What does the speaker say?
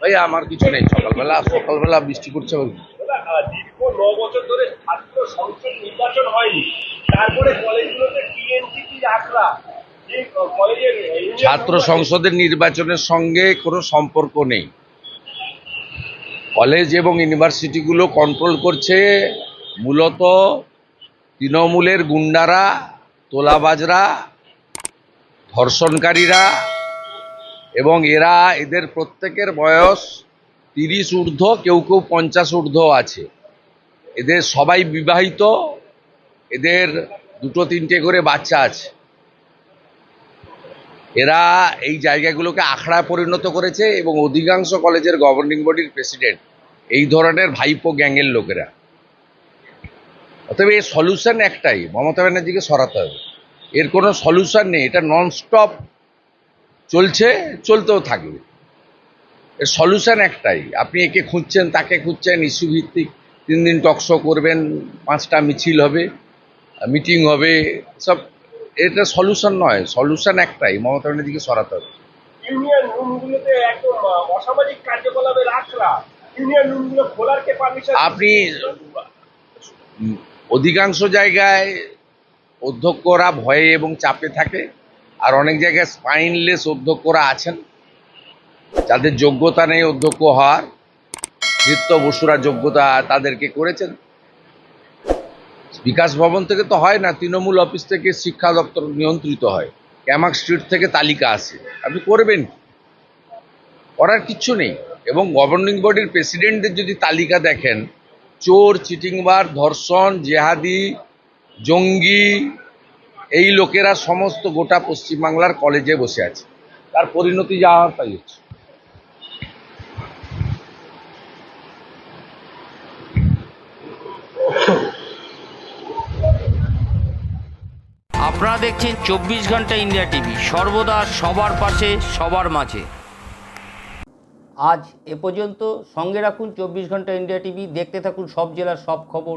ভাই আমার কিছু নেই। সকালবেলা সকালবেলা বৃষ্টি করছে দীর্ঘ ন বছর ধরে ছাত্র সংসদ নির্বাচন হয়নি। তারপরে কলেজগুলোতে ছাত্র সংসদের নির্বাচনের সঙ্গে কোনো সম্পর্ক নেই। কলেজ এবং ইউনিভার্সিটিগুলো কন্ট্রোল করছে মূলত তৃণমূলের গুন্ডারা তোলাবাজরা ধর্ষণকারীরা এবং এরা এদের প্রত্যেকের বয়স তিরিশ ঊর্ধ্ব, কেউ কেউ পঞ্চাশ ঊর্ধ্ব আছে। এদের সবাই বিবাহিত, এদের দুটো তিনটে করে বাচ্চা আছে। এরা এই জায়গাগুলোকে আখড়ায় পরিণত করেছে এবং অধিকাংশ কলেজের গভর্নিং বডির প্রেসিডেন্ট এই ধরনের ভাইপো গ্যাংয়ের লোকেরা। অতএব এর সলিউশন একটাই, মমতা ব্যানার্জিকে সরাতে হবে। এর কোনো সলিউশন নেই। এটা ননস্টপ চলছে চলতেও থাকবে। এর সলিউশন একটাই। আপনি একে খুঁজছেন তাকে খুঁজছেন ইস্যু ভিত্তিক তিন দিন টকশো করবেন পাঁচটা মিছিল হবে মিটিং হবে সব এটা সলিউশন নয়। সলিউশন একটাই মমতা ব্যানার্জিকে সরাতে হবে। ইউনিয়ন রুমগুলোতে একদম অসামাজিক কার্যকলাপের আখড়া ইউনিয়ন রুমগুলো খোলার কে পারমিশন আপনি অধিকাংশ জায়গায় অধ্যক্ষরা ভয়ে এবং চাপে থাকে আর অনেক জায়গায় স্পাইনলেস অধ্যক্ষরা আছেন। যাদের যোগ্যতা নেই অধ্যক্ষ হওয়ার, নিত্য বসুরা যোগ্যতা তাদেরকে করেছেন। বিকাশ ভবন থেকে তো হয় না, তৃণমূল অফিস থেকে শিক্ষা দপ্তর নিয়ন্ত্রিত হয়। ক্যামাক স্ট্রিট থেকে তালিকা আসে। আপনি করবেন? করার কিচ্ছু নেই। এবং গভর্নিং বডির প্রেসিডেন্টদের যদি তালিকা দেখেন, চোর চিটিংবার ধর্ষণ, জেহাদি জঙ্গি এই লোকেরা সমস্ত গোটা পশ্চিমবাংলার কলেজে বসে আছে। তার পরিণতি যা হওয়ার তাই হচ্ছে। আপনারা দেখছেন চব্বিশ ঘণ্টা ইন্ডিয়া টিভি। সর্বদা সবার পাশে সবার মাঝে। আজ এ পর্যন্ত সঙ্গে রাখুন চব্বিশ ঘণ্টা ইন্ডিয়া টিভি। দেখতে থাকুন সব জেলার সব খবর।